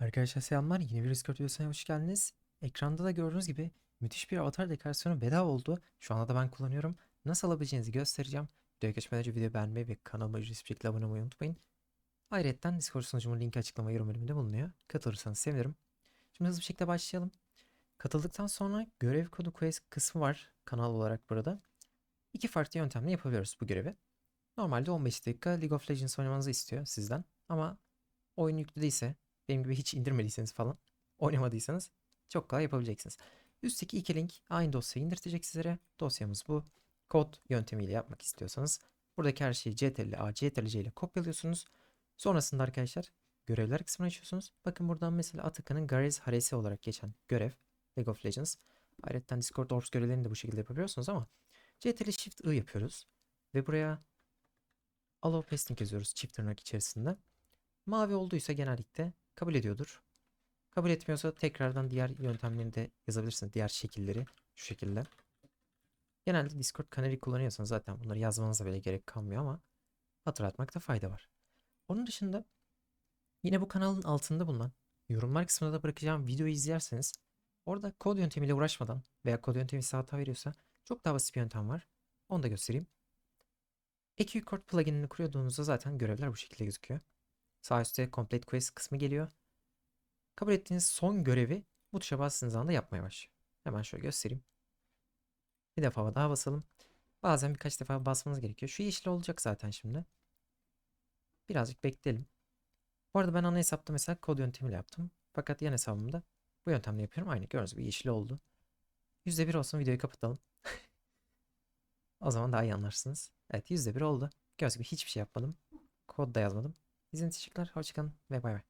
Arkadaşlar selamlar. Yeni bir Discord videosuna hoş geldiniz. Ekranda da gördüğünüz gibi müthiş bir avatar dekorasyonu bedava oldu. Şu anda da ben kullanıyorum. Nasıl alabileceğinizi göstereceğim. Videoya geçmeden önce videoyu beğenmeyi ve kanalıma ücretsiz bir şekilde abone olmayı unutmayın. Ayrıca Discord sunucumun linki açıklama yorum bölümünde bulunuyor. Katılırsanız sevinirim. Şimdi hızlı bir şekilde başlayalım. Katıldıktan sonra görev kodu quest kısmı var kanal olarak burada. İki farklı yöntemle yapabiliyoruz bu görevi. Normalde 15 dakika League of Legends oynamanızı istiyor sizden. Ama oyun yüklü değilse benim gibi hiç indirmediyseniz falan oynamadıysanız çok kolay yapabileceksiniz. Üstteki iki link aynı dosyayı indirtecek sizlere. Dosyamız bu. Kod yöntemiyle yapmak istiyorsanız buradaki her şeyi CTRL A, CTRL C ile kopyalıyorsunuz. Sonrasında arkadaşlar görevler kısmını açıyorsunuz. Bakın buradan mesela Atakan'ın Garez Haresi olarak geçen görev League of Legends. Ayrıca Discord Orbs görevlerini de bu şekilde yapabiliyorsunuz ama CTRL Shift I yapıyoruz. Ve buraya Allow Pasting yazıyoruz çift tırnak içerisinde. Mavi olduysa genellikle kabul ediyordur. Kabul etmiyorsa tekrardan diğer yöntemlerini de yazabilirsiniz. Diğer şekilleri şu şekilde. Genelde Discord Canary kullanıyorsanız zaten bunları yazmanıza bile gerek kalmıyor ama hatırlatmakta fayda var. Onun dışında yine bu kanalın altında bulunan yorumlar kısmına da bırakacağım videoyu izlerseniz orada kod yöntemiyle uğraşmadan veya kod yöntemi size hata veriyorsa çok daha basit bir yöntem var. Onu da göstereyim. EQ Cord pluginini kurduğunuzda zaten görevler bu şekilde gözüküyor. Sağ üstte Complete Quest kısmı geliyor. Kabul ettiğiniz son görevi bu tuşa bastığınız anda yapmaya başlıyor. Hemen şöyle göstereyim. Bir defa daha basalım. Bazen birkaç defa basmanız gerekiyor. Şu yeşil olacak zaten şimdi. Birazcık bekleyelim. Bu arada ben ana hesapta mesela kod yöntemiyle yaptım. Fakat yan hesabımda bu yöntemle yapıyorum. Aynı gördüğünüz gibi yeşil oldu. %1 olsun videoyu kapatalım. o zaman daha iyi anlarsınız. Evet %1 oldu. Gördüğünüz gibi hiçbir şey yapmadım. Kod da yazmadım. İzlediğiniz için teşekkürler. Hoşçakalın ve bay bay.